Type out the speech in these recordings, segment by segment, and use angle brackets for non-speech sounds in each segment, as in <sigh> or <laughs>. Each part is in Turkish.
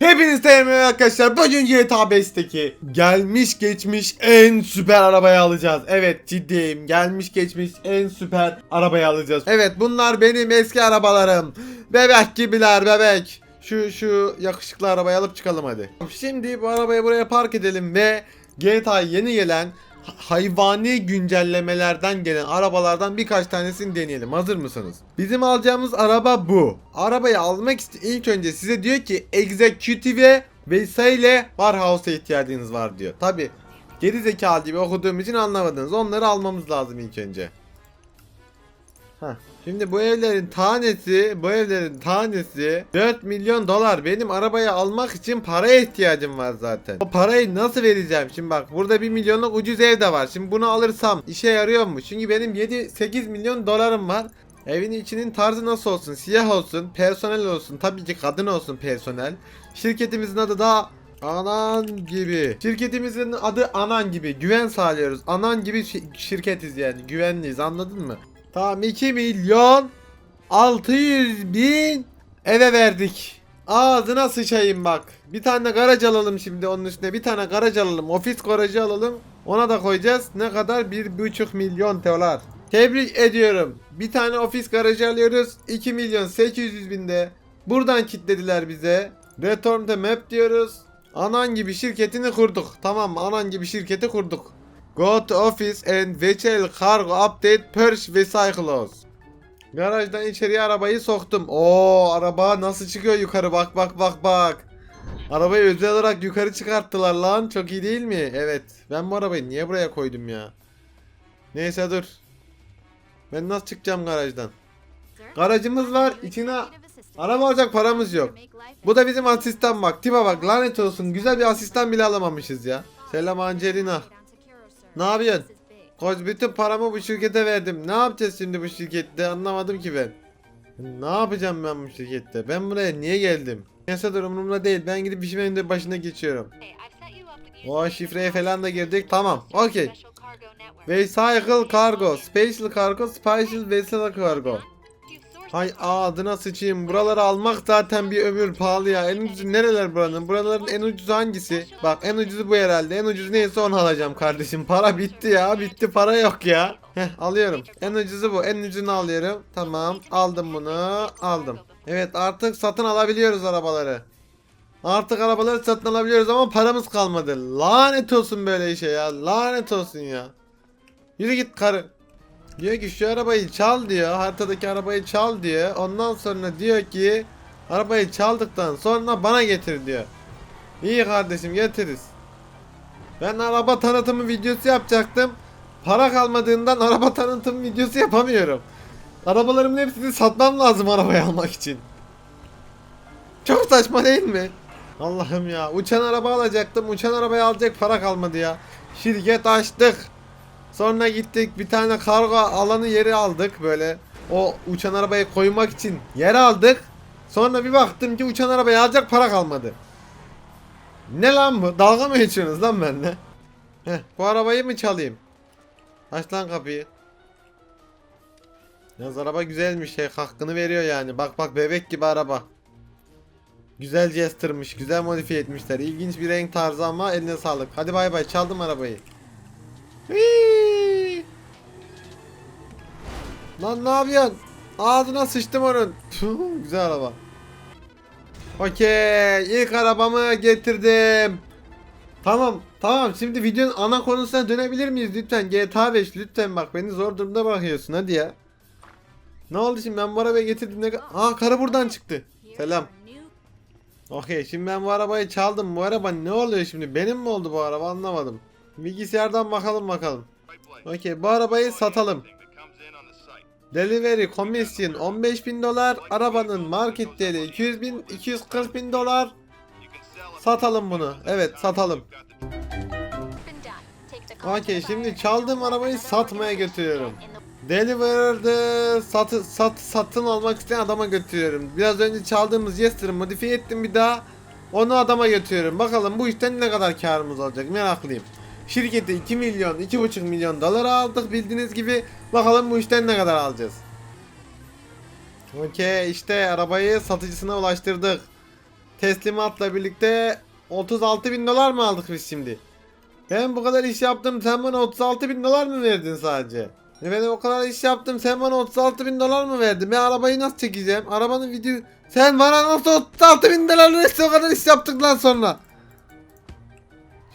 Hepiniz merhaba arkadaşlar. Bugün GTA 5'teki gelmiş geçmiş en süper arabayı alacağız. Evet ciddiyim. Gelmiş geçmiş en süper arabayı alacağız. Evet bunlar benim eski arabalarım. Bebek gibiler bebek. Şu şu yakışıklı arabayı alıp çıkalım hadi. Şimdi bu arabayı buraya park edelim ve GTA yeni gelen hayvani güncellemelerden gelen arabalardan birkaç tanesini deneyelim. Hazır mısınız? Bizim alacağımız araba bu. Arabayı almak için ilk önce size diyor ki Executive vesaire Warhouse'a ihtiyacınız var diyor. Tabi geri zekalı gibi okuduğum için anlamadınız. Onları almamız lazım ilk önce. Heh. Şimdi bu evlerin tanesi, bu evlerin tanesi 4 milyon dolar. Benim arabayı almak için paraya ihtiyacım var zaten. O parayı nasıl vereceğim? Şimdi bak burada 1 milyonluk ucuz ev de var. Şimdi bunu alırsam işe yarıyor mu? Çünkü benim 7-8 milyon dolarım var. Evin içinin tarzı nasıl olsun? Siyah olsun, personel olsun. Tabii ki kadın olsun personel. Şirketimizin adı da Anan gibi. Şirketimizin adı Anan gibi. Güven sağlıyoruz. Anan gibi şi- şirketiz yani. Güvenliyiz anladın mı? Tamam 2 milyon 600 bin eve verdik. Ağzına sıçayım bak. Bir tane garaj alalım şimdi onun üstüne. Bir tane garaj alalım. Ofis garajı alalım. Ona da koyacağız. Ne kadar? 1,5 milyon dolar. Tebrik ediyorum. Bir tane ofis garajı alıyoruz. 2 milyon 800 binde. Buradan kitlediler bize. Return to map diyoruz. Anan gibi şirketini kurduk. Tamam mı? Anan gibi şirketi kurduk. Go to office and vehicle cargo update purge vehicles. Garajdan içeriye arabayı soktum. Oo araba nasıl çıkıyor yukarı bak bak bak bak. Arabayı özel olarak yukarı çıkarttılar lan. Çok iyi değil mi? Evet. Ben bu arabayı niye buraya koydum ya? Neyse dur. Ben nasıl çıkacağım garajdan? Garajımız var. içine araba alacak paramız yok. Bu da bizim asistan bak. Tipe bak lanet olsun. Güzel bir asistan bile alamamışız ya. Selam Angelina. Ne yapıyorsun? Koç bütün paramı bu şirkete verdim. Ne yapacağız şimdi bu şirkette? Anlamadım ki ben. Ne yapacağım ben bu şirkette? Ben buraya niye geldim? Dur umurumda değil. Ben gidip işimin de başına geçiyorum. O şifreye falan da girdik. Tamam. Okey. Vehicle Cargo. Special Cargo. Special Cargo. Hay ağzına sıçayım. Buraları almak zaten bir ömür pahalı ya. En ucuzu nereler buranın? Buraların en ucuzu hangisi? Bak en ucuzu bu herhalde. En ucuzu neyse onu alacağım kardeşim. Para bitti ya. Bitti para yok ya. Heh alıyorum. En ucuzu bu. En ucunu alıyorum. Tamam. Aldım bunu. Aldım. Evet artık satın alabiliyoruz arabaları. Artık arabaları satın alabiliyoruz ama paramız kalmadı. Lanet olsun böyle işe ya. Lanet olsun ya. Yürü git karı. Diyor ki şu arabayı çal diyor. Haritadaki arabayı çal diyor. Ondan sonra diyor ki arabayı çaldıktan sonra bana getir diyor. İyi kardeşim getiririz. Ben araba tanıtımı videosu yapacaktım. Para kalmadığından <laughs> araba tanıtım videosu yapamıyorum. Arabalarımın hepsini satmam lazım arabayı almak için. Çok saçma değil mi? Allah'ım ya. Uçan araba alacaktım. Uçan arabayı alacak para kalmadı ya. Şirket açtık. Sonra gittik bir tane kargo alanı yeri aldık böyle. O uçan arabayı koymak için yer aldık. Sonra bir baktım ki uçan arabayı alacak para kalmadı. Ne lan bu? Dalga mı geçiyorsunuz lan benimle? Heh, bu arabayı mı çalayım? Aç lan kapıyı. Yalnız araba güzelmiş şey hakkını veriyor yani. Bak bak bebek gibi araba. Güzel jestermış, güzel modifiye etmişler. İlginç bir renk tarzı ama eline sağlık. Hadi bay bay çaldım arabayı. Hii. Lan ne yapıyorsun? Ağzına sıçtım onun. Güzel araba. Okey. ilk arabamı getirdim. Tamam. Tamam. Şimdi videonun ana konusuna dönebilir miyiz lütfen? GTA 5 lütfen bak beni zor durumda bırakıyorsun hadi ya. Ne oldu şimdi ben bu arabayı getirdim ne Aa karı buradan çıktı. Selam. Okey şimdi ben bu arabayı çaldım. Bu araba ne oluyor şimdi? Benim mi oldu bu araba anlamadım. Bilgisayardan bakalım bakalım. Okey bu arabayı satalım. Delivery commission 15 bin dolar. Arabanın market değeri 200 bin 240 bin dolar. Satalım bunu. Evet satalım. Okey şimdi çaldığım arabayı satmaya götürüyorum. Delivered satı, sat, satın almak isteyen adama götürüyorum. Biraz önce çaldığımız Yester'ı modifiye ettim bir daha. Onu adama götürüyorum. Bakalım bu işten ne kadar karımız olacak meraklıyım. Şirkete 2 milyon 2,5 milyon dolar aldık bildiğiniz gibi. Bakalım bu işten ne kadar alacağız. Okey işte arabayı satıcısına ulaştırdık. teslimatla birlikte 36 bin dolar mı aldık biz şimdi? Ben bu kadar iş yaptım sen bana 36 bin dolar mı verdin sadece? E ben o kadar iş yaptım sen bana 36 bin dolar mı verdin? Ben arabayı nasıl çekeceğim? Arabanın video... Sen bana nasıl 36 bin dolar verirsin o kadar iş yaptıktan sonra?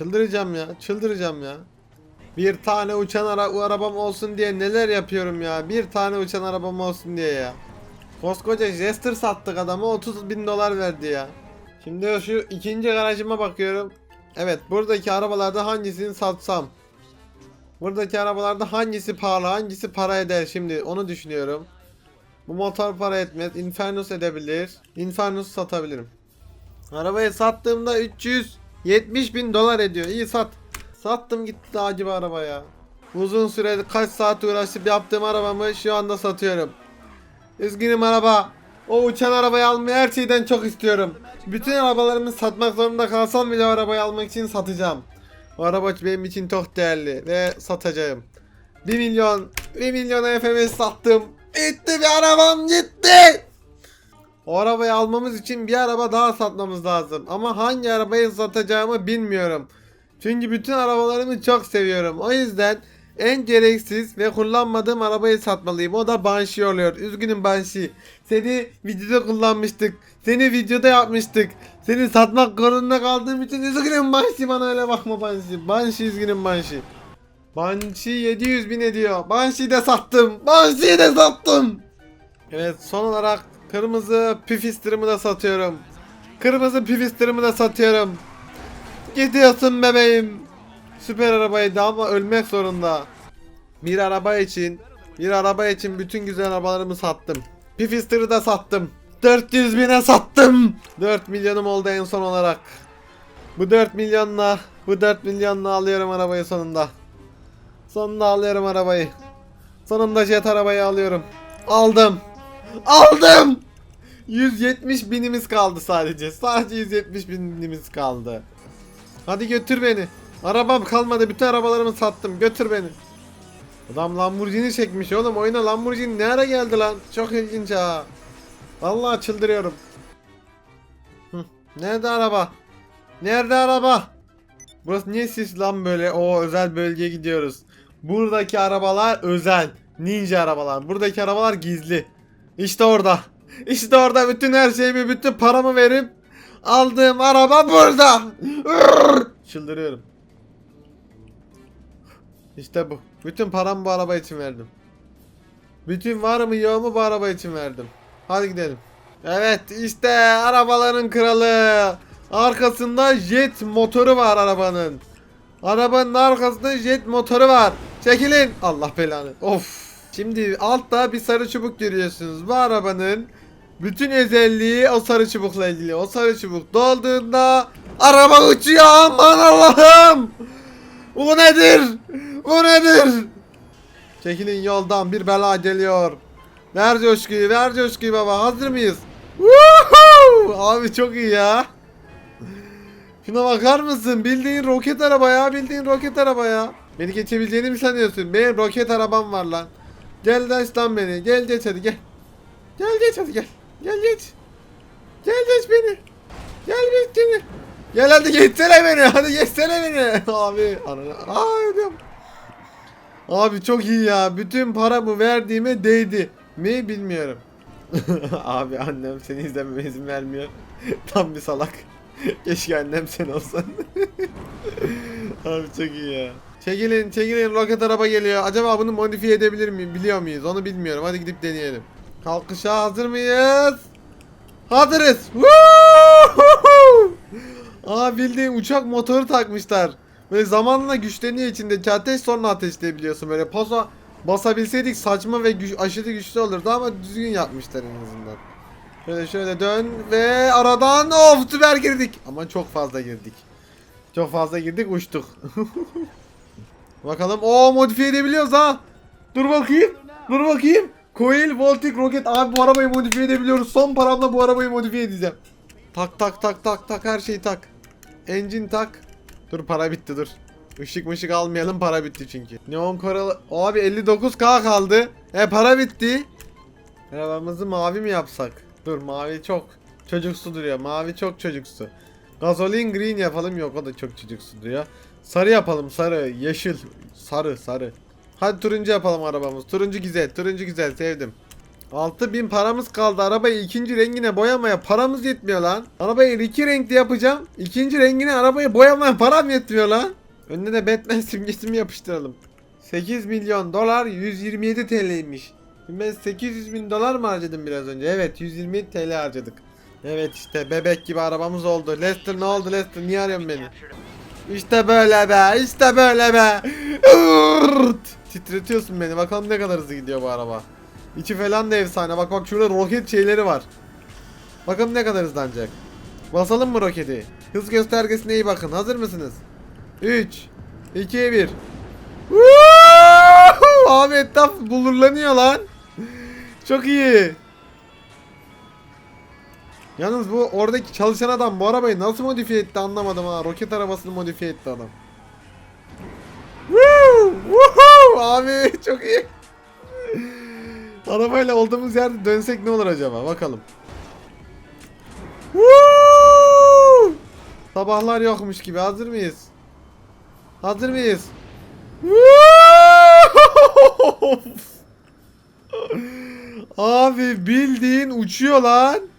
Çıldıracağım ya çıldıracağım ya. Bir tane uçan ara arabam olsun diye neler yapıyorum ya. Bir tane uçan arabam olsun diye ya. Koskoca Jester sattık adamı 30 bin dolar verdi ya. Şimdi şu ikinci garajıma bakıyorum. Evet buradaki arabalarda hangisini satsam? Buradaki arabalarda hangisi pahalı hangisi para eder şimdi onu düşünüyorum. Bu motor para etmez. Infernus edebilir. Infernus satabilirim. Arabayı sattığımda 370 bin dolar ediyor. İyi sat. Sattım gitti daha gibi araba ya. Uzun süre kaç saat uğraşıp yaptığım arabamı şu anda satıyorum. Üzgünüm araba. O uçan arabayı almayı her şeyden çok istiyorum. Bütün arabalarımı satmak zorunda kalsam bile arabayı almak için satacağım. O araba benim için çok değerli ve satacağım. 1 milyon, 1 milyon FMS sattım. Gitti bir arabam gitti. O arabayı almamız için bir araba daha satmamız lazım. Ama hangi arabayı satacağımı bilmiyorum. Çünkü bütün arabalarımı çok seviyorum. O yüzden en gereksiz ve kullanmadığım arabayı satmalıyım. O da Banshee oluyor. Üzgünüm Banshee. Seni videoda kullanmıştık. Seni videoda yapmıştık. Seni satmak zorunda kaldığım için üzgünüm Banshee. Bana öyle bakma Banshee. Banshee üzgünüm Banshee. Banshee 700 bin ediyor. Banshee'yi de sattım. Banshee'yi de sattım. Evet son olarak kırmızı pifisterımı da satıyorum. Kırmızı pifisterımı da satıyorum. Gidiyorsun bebeğim. Süper arabaydı ama ölmek zorunda. Bir araba için, bir araba için bütün güzel arabalarımı sattım. Pifister'ı da sattım. 400 bine sattım. 4 milyonum oldu en son olarak. Bu 4 milyonla, bu 4 milyonla alıyorum arabayı sonunda. Sonunda alıyorum arabayı. Sonunda jet arabayı alıyorum. Aldım. Aldım. 170 binimiz kaldı sadece. Sadece 170 binimiz kaldı. Hadi götür beni. Arabam kalmadı. Bütün arabalarımı sattım. Götür beni. Adam Lamborghini çekmiş oğlum. Oyuna Lamborghini ne ara geldi lan? Çok ilginç ha. Vallahi çıldırıyorum. Nerede araba? Nerede araba? Burası niye sis lan böyle? O özel bölgeye gidiyoruz. Buradaki arabalar özel. Ninja arabalar. Buradaki arabalar gizli. İşte orada. İşte orada bütün her şeyimi, bütün paramı verip aldığım araba burada. Çıldırıyorum. İşte bu. Bütün paramı bu araba için verdim. Bütün varımı yoğumu bu araba için verdim. Hadi gidelim. Evet işte arabaların kralı. Arkasında jet motoru var arabanın. Arabanın arkasında jet motoru var. Çekilin. Allah belanı. Of. Şimdi altta bir sarı çubuk görüyorsunuz. Bu arabanın bütün özelliği o sarı çubukla ilgili. O sarı çubuk dolduğunda araba uçuyor. Aman Allah'ım. Bu nedir? Bu nedir? Çekilin yoldan bir bela geliyor. Ver coşkuyu, ver coşkuyu baba. Hazır mıyız? Woohoo! Abi çok iyi ya. Şuna bakar mısın? Bildiğin roket araba ya. Bildiğin roket araba ya. Beni geçebileceğini mi sanıyorsun? Benim roket arabam var lan. Gel geç lan beni. Gel geç hadi gel. Gel geç hadi gel. Gel geç. Gel geç beni. Gel geç beni. Gel hadi geçsene beni. Hadi geçsene beni. <laughs> Abi. Ananı. Abi çok iyi ya. Bütün paramı verdiğime değdi. Mi bilmiyorum. <laughs> Abi annem seni izlememe izin vermiyor. <laughs> Tam bir salak. Keşke annem sen olsan. Abi çok iyi ya. Çekilin çekilin roket araba geliyor. Acaba bunu modifiye edebilir miyim? Biliyor muyuz? Onu bilmiyorum. Hadi gidip deneyelim. Kalkışa hazır mıyız? Hazırız. Aa bildiğin uçak motoru takmışlar. Böyle zamanla güçleniyor içindeki ateş sonra ateşleyebiliyorsun. Böyle pasa basabilseydik saçma ve güç, aşırı güçlü olurdu ama düzgün yapmışlar en azından. Şöyle şöyle dön ve aradan of süper girdik. Ama çok fazla girdik. Çok fazla girdik uçtuk. <laughs> Bakalım o modifiye edebiliyoruz ha. Dur bakayım. Dur bakayım. Coil Voltic Rocket abi bu arabayı modifiye edebiliyoruz. Son paramla bu arabayı modifiye edeceğim. Tak tak tak tak tak her şeyi tak. Engine tak. Dur para bitti dur. Işık mışık almayalım para bitti çünkü. Neon Coral abi 59k kaldı. E para bitti. Arabamızı mavi mi yapsak? Dur mavi çok çocuksu duruyor. Mavi çok çocuksu. Gazolin green yapalım yok o da çok çocuksu duruyor. Sarı yapalım sarı, yeşil, sarı sarı. Hadi turuncu yapalım arabamız. Turuncu güzel, turuncu güzel sevdim. 6000 paramız kaldı. Arabayı ikinci rengine boyamaya paramız yetmiyor lan. Arabayı iki renkli yapacağım. İkinci rengine arabayı boyamaya param yetmiyor lan. Önüne de Batman <laughs> simgesini yapıştıralım. 8 milyon dolar 127 TL'ymiş. Ben 800 bin dolar mı harcadım biraz önce? Evet 127 TL harcadık. Evet işte bebek gibi arabamız oldu. Lester ne oldu Lester? Niye arıyorsun beni? İşte böyle be, işte böyle be. Titretiyorsun beni. Bakalım ne kadar hızlı gidiyor bu araba. İçi falan da efsane. Bak bak şurada roket şeyleri var. Bakalım ne kadar hızlanacak. Basalım mı roketi? Hız göstergesine iyi bakın. Hazır mısınız? 3 2 1 Abi etraf bulurlanıyor lan. Çok iyi. Yalnız bu oradaki çalışan adam bu arabayı nasıl modifiye etti anlamadım ha. Roket arabasını modifiye etti adam. Woo! Woohoo! Abi <laughs> çok iyi. Arabayla olduğumuz yerde dönsek ne olur acaba? Bakalım. Woo! Sabahlar yokmuş gibi. Hazır mıyız? Hazır mıyız? <laughs> Abi bildiğin uçuyor lan.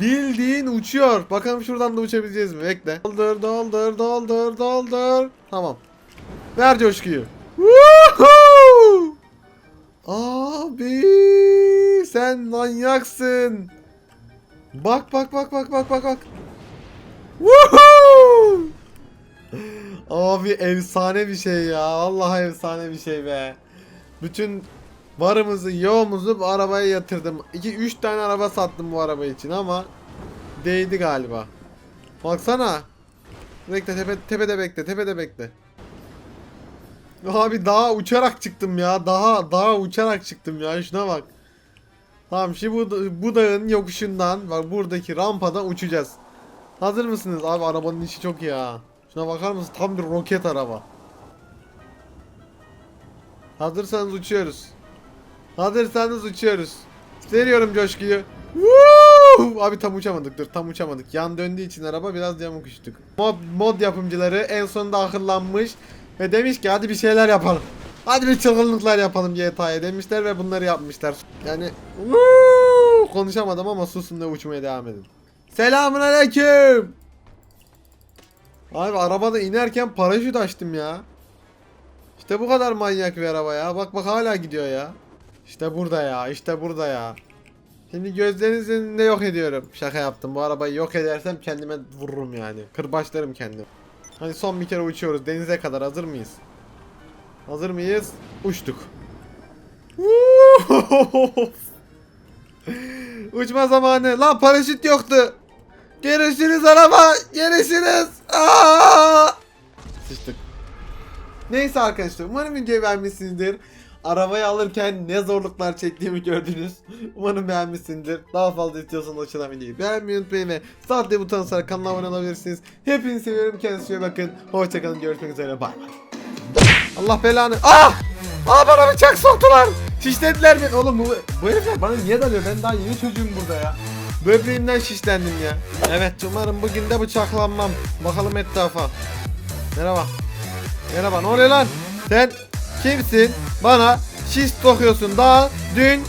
Bildiğin uçuyor. Bakalım şuradan da uçabileceğiz mi? Bekle. Doldur doldur doldur doldur. Tamam. Ver coşkuyu. Woohoo! Abi sen manyaksın. Bak bak bak bak bak bak bak. Woohoo! Abi efsane bir şey ya. Vallahi efsane bir şey be. Bütün varımızı yoğumuzu bu arabaya yatırdım. 2 3 tane araba sattım bu araba için ama değdi galiba. Baksana. Bekle tepe tepede bekle tepede bekle. Abi daha uçarak çıktım ya. Daha daha uçarak çıktım ya. Şuna bak. Tamam şimdi bu, bu dağın yokuşundan bak buradaki rampadan uçacağız. Hazır mısınız? Abi arabanın içi çok ha. Şuna bakar mısın? Tam bir roket araba. Hazırsanız uçuyoruz. Hazırsanız uçuyoruz. Veriyorum coşkuyu. Woo! Abi tam uçamadık dur tam uçamadık. Yan döndüğü için araba biraz yamuk uçtuk. Mod, mod yapımcıları en sonunda akıllanmış ve demiş ki hadi bir şeyler yapalım. Hadi bir çılgınlıklar yapalım GTA'ya demişler ve bunları yapmışlar. Yani woo! konuşamadım ama susun da uçmaya devam edin. Selamun aleyküm. Abi arabada inerken paraşüt açtım ya. İşte bu kadar manyak bir araba ya. Bak bak hala gidiyor ya. İşte burada ya. işte burada ya. Şimdi gözlerinizin önünde yok ediyorum. Şaka yaptım. Bu arabayı yok edersem kendime vururum yani. Kırbaçlarım kendimi. Hani son bir kere uçuyoruz. Denize kadar hazır mıyız? Hazır mıyız? Uçtuk. <laughs> Uçma zamanı. Lan paraşüt yoktu. Görüşürüz araba. Görüşürüz. Aa! Sıçtık. Neyse arkadaşlar umarım videoyu beğenmişsinizdir. Arabayı alırken ne zorluklar çektiğimi gördünüz. Umarım beğenmişsinizdir. Daha fazla istiyorsanız açılan videoyu beğenmeyi unutmayın ve saatte butonu sarı kanala abone olabilirsiniz. Hepinizi seviyorum. Kendinize bakın. Hoşçakalın. Görüşmek üzere. Bay bay. Allah belanı. Ah! Aa bana bıçak soktular. Şişlediler mi? Oğlum bu, bu herifler bana niye dalıyor? Ben daha yeni çocuğum burada ya. Böbreğimden şişlendim ya. Evet umarım bugün de bıçaklanmam. Bakalım etrafa. Merhaba. Merhaba ne oluyor lan? Sen kimsin? Bana şiş dokuyorsun daha dün